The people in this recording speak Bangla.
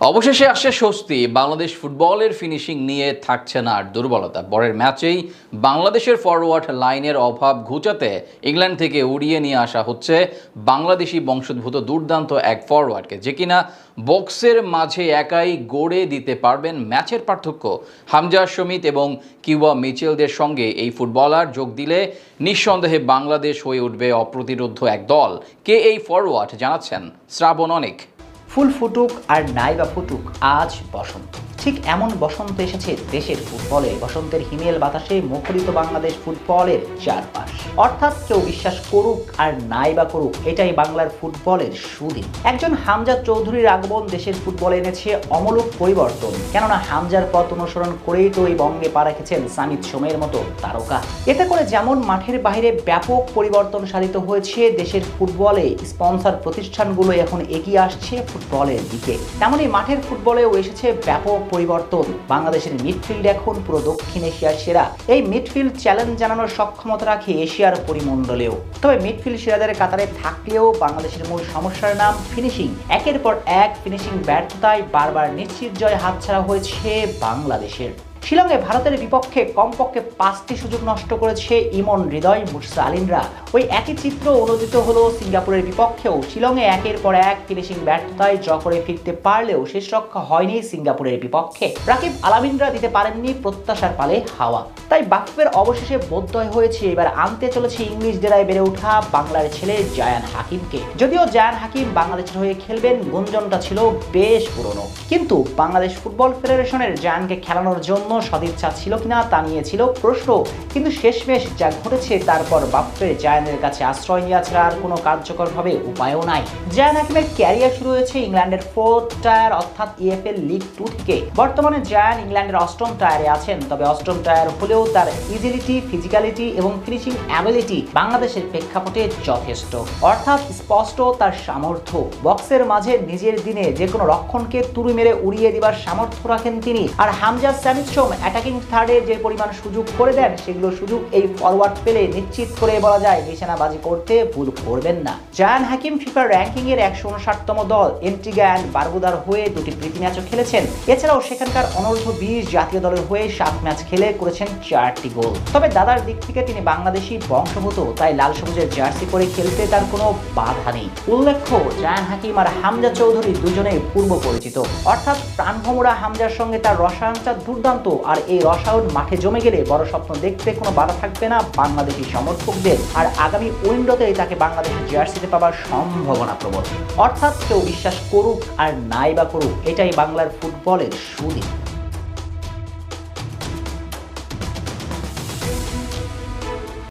অবশেষে আসছে স্বস্তি। বাংলাদেশ ফুটবলের ফিনিশিং নিয়ে থাকছে না আর দুর্বলতা। পরের ম্যাচেই বাংলাদেশের ফরওয়ার্ড লাইনের অভাব ঘুচাতে ইংল্যান্ড থেকে উড়িয়ে নিয়ে আসা হচ্ছে বাংলাদেশি বংশোদ্ভূত দুর্দান্ত এক ফরওয়ার্ডকে যে কিনা বক্সের মাঝে একাই গড়ে দিতে পারবেন ম্যাচের পার্থক্য। হামজা সমিত এবং কিউবা মিচেলদের সঙ্গে এই ফুটবলার যোগ দিলে নিঃসন্দেহে বাংলাদেশ হয়ে উঠবে অপ্রতিরোধ্য এক দল। কে এই ফরওয়ার্ড জানাচ্ছেন শ্রাবণ অনেক। ফুল ফুটুক আর নাই বা ফুটুক আজ বসন্ত। ঠিক এমন বসন্ত এসেছে দেশের ফুটবলে। বসন্তের হিমেল বাতাসে মুখরিত বাংলাদেশ ফুটবলের চারপাশ। অর্থাৎ কেউ বিশ্বাস করুক আর নাই বা করুক, এটাই বাংলার ফুটবলের সুদিন। একজন হামজা চৌধুরীর আগমন দেশের ফুটবলে এনেছে অমূলক পরিবর্তন। কেননা হামজার পথ অনুসরণ করেই তো এই বঙ্গে পা রেখেছেন সামিত সোমের মতো তারকা। এতে করে যেমন মাঠের বাইরে ব্যাপক পরিবর্তন সাধিত হয়েছে, দেশের ফুটবলে স্পন্সর প্রতিষ্ঠানগুলো এখন এগিয়ে আসছে ফুটবলের দিকে। তেমনই মাঠের ফুটবলেও এসেছে ব্যাপক পরিবর্তন। বাংলাদেশের মিডফিল্ড এখন পুরো দক্ষিণ এশিয়ার সেরা। এই মিডফিল্ড চ্যালেঞ্জ জানানোর সক্ষমতা রাখে এশিয়ার পরিমণ্ডলেও। তবে মিডফিল্ড সেরাদের কাতারে থাকলেও বাংলাদেশের মূল সমস্যার নাম ফিনিশিং একের পর এক ফিনিশিং ব্যর্থতায় বারবার নিশ্চিত জয় হাতছাড়া হয়েছে বাংলাদেশের। শিলংয়ে ভারতের বিপক্ষে কমপক্ষে পাঁচটি সুযোগ নষ্ট করেছে ইমন হৃদয় মুর্সা আলিনরা ওই একই চিত্র অনুদিত হলো সিঙ্গাপুরের বিপক্ষেও। শিলংয়ে একের পর এক ফিনিশিং ব্যর্থতায় জ ফিরতে পারলেও শেষ রক্ষা হয়নি সিঙ্গাপুরের বিপক্ষে। রাকিব আলামিনরা দিতে পারেননি প্রত্যাশার পালে হাওয়া। তাই বাফের অবশেষে বোধয় হয়েছে। এবার আনতে চলেছে ইংলিশ ডেরায় বেড়ে ওঠা বাংলার ছেলে জায়ান হাকিমকে। যদিও জায়ান হাকিম বাংলাদেশের হয়ে খেলবেন, গুঞ্জনটা ছিল বেশ পুরনো। কিন্তু বাংলাদেশ ফুটবল ফেডারেশনের জায়ানকে খেলানোর জন্য সদিচ্ছা ছিল কিনা তা নিয়েছিল প্রশ্ন। কিন্তু শেষমেশ যা ঘটেছে তারপর বাপ্পের জায়ানের কাছে আশ্রয় নেওয়া ছাড়া আর কোনো কার্যকরভাবে উপায়ও নাই। জায়ান হাকিমের ক্যারিয়ার শুরু হয়েছে ইংল্যান্ডের ফোর্থ টায়ার অর্থাৎ ইএফএল লিগ টু থেকে। বর্তমানে জায়ান ইংল্যান্ডের অষ্টম টায়ারে আছেন, তবে অষ্টম টায়ার হলেও তার ইজিলিটি ফিজিক্যালিটি এবং ফিনিশিং অ্যাবিলিটি বাংলাদেশের প্রেক্ষাপটে যথেষ্ট। অর্থাৎ স্পষ্ট তার সামর্থ্য। বক্সের মাঝে নিজের দিনে যে কোনো রক্ষণকে তুড়ি মেরে উড়িয়ে দিবার সামর্থ্য রাখেন তিনি। আর হামজা স্যামিশ্রম অ্যাটাকিং থার্ডে যে পরিমাণ সুযোগ করে দেন, সেগুলো সুযোগ এই ফরওয়ার্ড পেলে নিশ্চিত করে বলা যায় নিশানাবাজি করতে ভুল করবেন না। জায়ান হাকিম ফিফার র্যাঙ্কিং এর একশো উনষাটতম দল, এন্টিগা অ্যান্ড বারবুদার হয়ে দুটি প্রীতি ম্যাচও খেলেছেন। এছাড়াও সেখানকার অনূর্ধ্ব বিশ জাতীয় দলের হয়ে সাত ম্যাচ খেলে করেছেন চারটি গোল। তবে দাদার দিক থেকে তিনি বাংলাদেশি বংশভূত তাই লাল সবুজের জার্সি করে খেলতে তার কোনো বাধা নেই। উল্লেখ্য জায়ান হাকিম আর হামজা চৌধুরী দুজনেই পূর্ব পরিচিত। অর্থাৎ প্রাণভমরা হামজার সঙ্গে তার রসায়নটা দুর্দান্ত আর এই রসায়ন মাঠে জমে গেলে বড় স্বপ্ন দেখতে কোনো বাধা থাকবে না বাংলাদেশি সমর্থকদের। আর আগামী উইন্ডোতেই তাকে বাংলাদেশের জার্সিতে পাওয়ার সম্ভাবনা প্রবল। অর্থাৎ কেউ বিশ্বাস করুক আর নাই বা করুক, এটাই বাংলার ফুটবলের সুদিন।